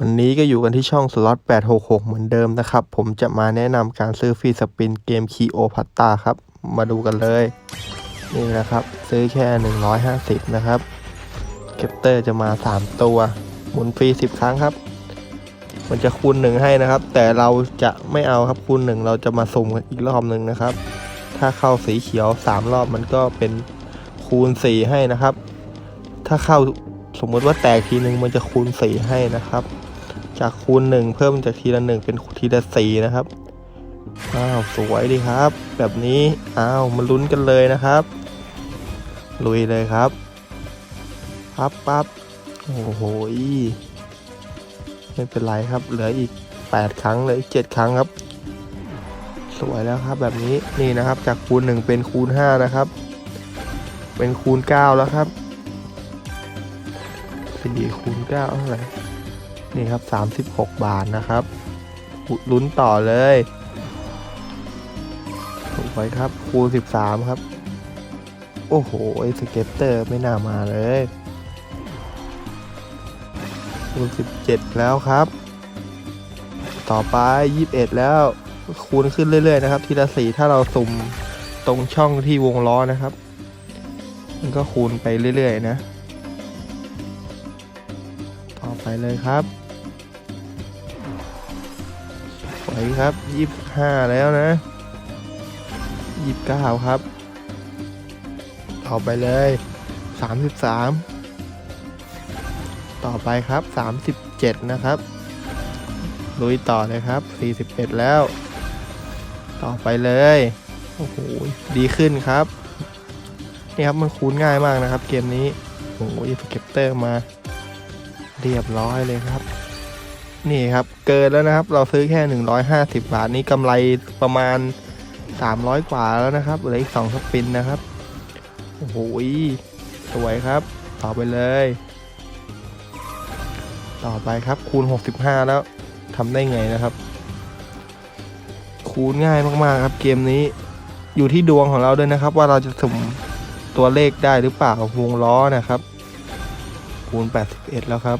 วันนี้ก็อยู่กันที่ช่องสล็อต866 เหมือนเดิมนะครับ ผมจะมาแนะนำการซื้อฟรีสปินเกมคีโอพัตตาครับ มาดูกันเลย นี่นะครับ ซื้อแค่ 150 นะครับเก็ปเตอร์จะมา 3 ตัว หมุนฟรี 10 ครั้งครับ มันจะคูณ1ให้นะครับ แต่เราจะไม่เอาครับคูณ1เราจะมาสุ่มอีกรอบหนึ่งนะครับ ถ้าเข้าสีเขียว 3 รอบมันก็เป็นคูณ 4 ให้นะครับ ถ้าเข้า สมมติว่าแตกทีหนึ่งมันจะคูณ4ให้นะครับ จากคูณ1เพิ่มจากทีละ1เป็นทีละ4นะครับอ้าวสวยดีครับ แบบนี้อ้าวมาลุ้นกันเลยนะครับ ลุยเลยครับปั๊บปั๊บโอ้โหไม่เป็นไรครับ เหลืออีก 8 ครั้งเหลยอีก 7 ครั้งครับ สวยแล้วครับแบบนี้นี่นะครับจากคูณ 1 เป็นคูณ 5 นะครับ เป็นคูณ 9 แล้วครับ 4คูณ9เท่าไหร่นี่ครับ 36 บาทนะครับอุดลุ้นต่อเลยถูกไว้ครับ คูณ13 ครับ โอ้โห ไอ้สเก็ตเตอร์ไม่น่ามาเลย คูณ17 แล้วครับ ต่อไป 21 แล้ว คูณขึ้นเรื่อย ๆ นะครับ ทีละสี่ถ้าเราสุ่มตรงช่องที่วงล้อนะครับ มันก็คูณไปเรื่อย ๆ นะ ไปเลยครับสวครับยี่สิบห้าแล้วนะยี่สิบเก้าครับต่อไปเลยสามสิบสามต่อไปครับสามสิบเจ็ดนะครับลุยต่อเลยครับสี่สิบเอ็ดแล้ว ต่อไปเลยโอ้โหดีขึ้นครับนี่ครับมันคูณง่ายมากนะครับ เกมนี้โอ้โหสเก็ปเตอร์มา เรียบร้อยเลยครับ นี่ครับ เกินแล้วนะครับ เราซื้อแค่ 150 บาท นี่กำไรประมาณ 300 กว่าแล้วนะครับเหลืออีก2สปินนะครับ โอ้โหสวยครับ ต่อไปเลย ต่อไปครับคูณ 65 แล้วทำได้ไงนะครับ คูณง่ายมากๆครับ เกมนี้อยู่ที่ดวงของเราด้วยนะครับ ว่าเราจะสุ่มตัวเลขได้หรือเปล่าวงล้อนะครับ คูณ 81 แล้วครับ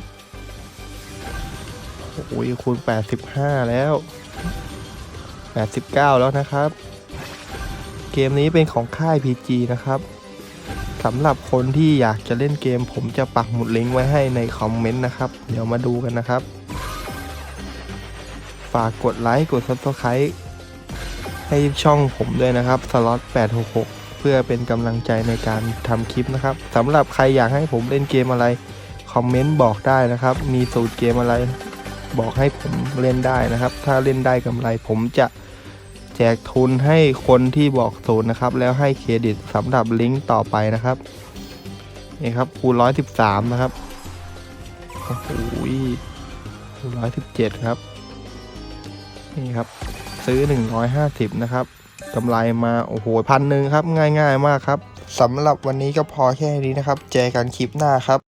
โอ้ยคูณ 85 แล้ว 89 แล้วนะครับ เกมนี้เป็นของค่าย PG นะครับสำหรับคนที่อยากจะเล่นเกม ผมจะปักหมุดลิงก์ไว้ให้ในคอมเมนต์นะครับ เดี๋ยวมาดูกันนะครับ ฝากกดไลค์กด Subscribe ให้ช่องผมด้วยนะครับสล็อต866 พื่อเป็นกำลังใจในการทำคลิปนะครับสำหรับใครอยากให้ผมเล่นเกมอะไร คอมเมนต์บอกได้นะครับ มีสูตรเกมอะไร บอกให้ผมเล่นได้นะครับ ถ้าเล่นได้กำไรผมจะแจกทุนให้คนที่บอกสูตรนะครับ แล้วให้เครดิตสำหรับลิงก์ต่อไปนะครับนี่ครับคูณร้อยสิบสามนะครับโอ้โหคูณร้อยสิบเจ็ดครับนี่ครับซื้อหนึ่งร้อยห้าสิบนะครับ กำไรมาโอ้โหพันหนึ่งครับง่าย ๆ มากครับสำหรับวันนี้ก็พอแค่นี้นะครับเจอกันคลิปหน้าครับ